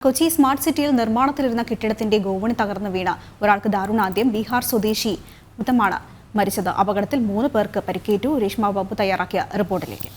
Kochi smart സിറ്റിയിൽ നിർമ്മാണത്തിലിരുന്ന കെട്ടിടത്തിന്റെ ഗോവണി തകർന്നു വീണ ഒരാൾക്ക് ദാരുണാന്ത്യം ബീഹാർ സ്വദേശി മുത്തമാണ് മരിച്ചത് അപകടത്തിൽ മൂന്ന് പേർക്ക് പരിക്കേറ്റു. രേഷ്മ ബാബു തയ്യാറാക്കിയ റിപ്പോർട്ടിലേക്ക്.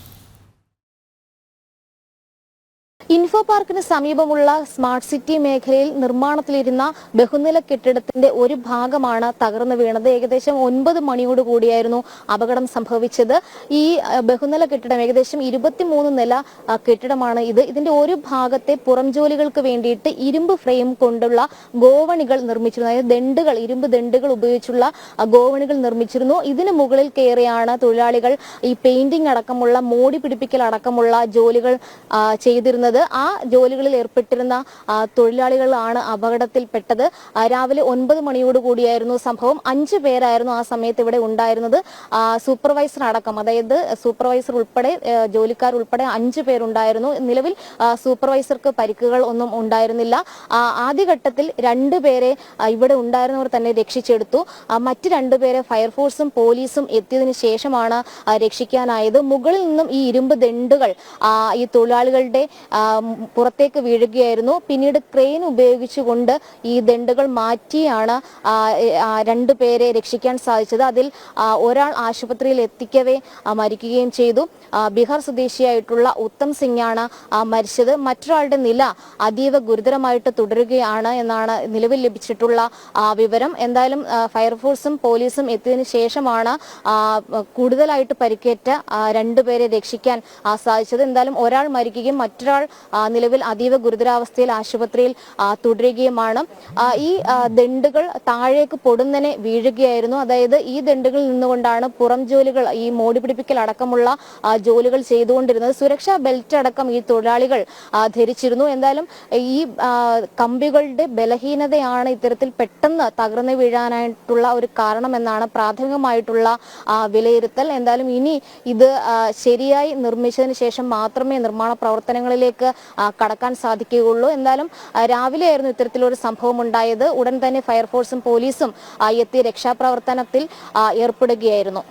ഇൻഫോ പാർക്കിന് സമീപമുള്ള സ്മാർട്ട് സിറ്റി മേഖലയിൽ നിർമ്മാണത്തിലിരുന്ന ബഹുനില കെട്ടിടത്തിന്റെ ഒരു ഭാഗമാണ് തകർന്നു വീണത്. ഏകദേശം ഒൻപത് മണിയോട് കൂടിയായിരുന്നു അപകടം സംഭവിച്ചത്. ഈ ബഹുനില കെട്ടിടം ഏകദേശം ഇരുപത്തിമൂന്ന് നില കെട്ടിടമാണ് ഇത്. ഇതിന്റെ ഒരു ഭാഗത്തെ പുറം ജോലികൾക്ക് വേണ്ടിയിട്ട് ഇരുമ്പ് ഫ്രെയിം കൊണ്ടുള്ള ഗോവണികൾ നിർമ്മിച്ചിരുന്നു. അതായത് ദണ്ടുകൾ ഇരുമ്പ് ദണ്ടുകൾ ഉപയോഗിച്ചുള്ള ഗോവണികൾ നിർമ്മിച്ചിരുന്നു. ഇതിന് മുകളിൽ കയറിയാണ് തൊഴിലാളികൾ ഈ പെയിന്റിംഗ് അടക്കമുള്ള മോടി പിടിപ്പിക്കൽ അടക്കമുള്ള ജോലികൾ ചെയ്തിരുന്നത്. ആ ജോലികളിൽ ഏർപ്പെട്ടിരുന്ന തൊഴിലാളികളാണ് അപകടത്തിൽപ്പെട്ടത്. രാവിലെ ഒൻപത് മണിയോട് കൂടിയായിരുന്നു സംഭവം. അഞ്ച് പേരായിരുന്നു ആ സമയത്ത് ഇവിടെ ഉണ്ടായിരുന്നത്. സൂപ്പർവൈസർ അടക്കം അതായത് സൂപ്പർവൈസർ ഉൾപ്പെടെ ജോലിക്കാർ ഉൾപ്പെടെ അഞ്ചു പേരുണ്ടായിരുന്നു. നിലവിൽ സൂപ്പർവൈസർക്ക് പരിക്കുകൾ ഒന്നും ഉണ്ടായിരുന്നില്ല. ആദ്യഘട്ടത്തിൽ രണ്ടു പേരെ ഇവിടെ ഉണ്ടായിരുന്നവർ തന്നെ രക്ഷിച്ചെടുത്തു. മറ്റ് രണ്ടുപേരെ ഫയർഫോഴ്സും പോലീസും എത്തിയതിനു ശേഷമാണ് രക്ഷിക്കാനായത്. മുകളിൽ നിന്നും ഈ ഇരുമ്പ് ദണ്ടുകൾ ഈ തൊഴിലാളികളുടെ പുറത്തേക്ക് വീഴുകയായിരുന്നു. പിന്നീട് ക്രെയിൻ ഉപയോഗിച്ചുകൊണ്ട് ഈ ദണ്ടുകൾ മാറ്റിയാണ് രണ്ടു പേരെ രണ്ടുപേരെ രക്ഷിക്കാൻ സാധിച്ചത്. അതിൽ ഒരാൾ ആശുപത്രിയിൽ എത്തിക്കവേ മരിക്കുകയും ചെയ്തു. ബീഹാർ സ്വദേശിയായിട്ടുള്ള ഉത്തം സിംഗ് ആണ് മരിച്ചത്. മറ്റൊരാളുടെ നില അതീവ ഗുരുതരമായിട്ട് തുടരുകയാണ് എന്നാണ് നിലവിൽ ലഭിച്ചിട്ടുള്ള വിവരം. എന്തായാലും ഫയർഫോഴ്സും പോലീസും എത്തിയതിന് ശേഷമാണ് കൂടുതലായിട്ട് പരിക്കേറ്റ രണ്ടുപേരെ രക്ഷിക്കാൻ സാധിച്ചത്. എന്തായാലും ഒരാൾ മരിക്കുകയും മറ്റൊരാൾ നിലവിൽ അതീവ ഗുരുതരാവസ്ഥയിൽ ആശുപത്രിയിൽ തുടരുകയുമാണ്. ഈ ദണ്ടുകൾ താഴേക്ക് പൊടുന്നനെ വീഴുകയായിരുന്നു. അതായത് ഈ ദണ്ടുകളിൽ നിന്നുകൊണ്ടാണ് പുറം ജോലികൾ ഈ മോടി പിടിപ്പിക്കൽ അടക്കമുള്ള ജോലികൾ ചെയ്തുകൊണ്ടിരുന്നത്. സുരക്ഷാ ബെൽറ്റ് അടക്കം ഈ തൊഴിലാളികൾ ധരിച്ചിരുന്നു. എന്തായാലും ഈ കമ്പികളുടെ ബലഹീനതയാണ് ഇത്തരത്തിൽ പെട്ടെന്ന് തകർന്നു വീഴാനായിട്ടുള്ള ഒരു കാരണമെന്നാണ് പ്രാഥമികമായിട്ടുള്ള വിലയിരുത്തൽ. എന്തായാലും ഇനി ഇത് ശരിയായി നിർമ്മിച്ചതിന് ശേഷം മാത്രമേ നിർമ്മാണ പ്രവർത്തനങ്ങളിലേക്ക് ആ, കടക്കാൻ സാധിക്കുകയുള്ളൂ. എന്തായാലും രാവിലെയായിരുന്നു ഇത്തരത്തിലൊരു സംഭവം ഉണ്ടായത് ഉടൻ തന്നെ ഫയർഫോഴ്സും പോലീസും എത്തി രക്ഷാപ്രവർത്തനത്തിൽ ഏർപ്പെടുകയായിരുന്നു.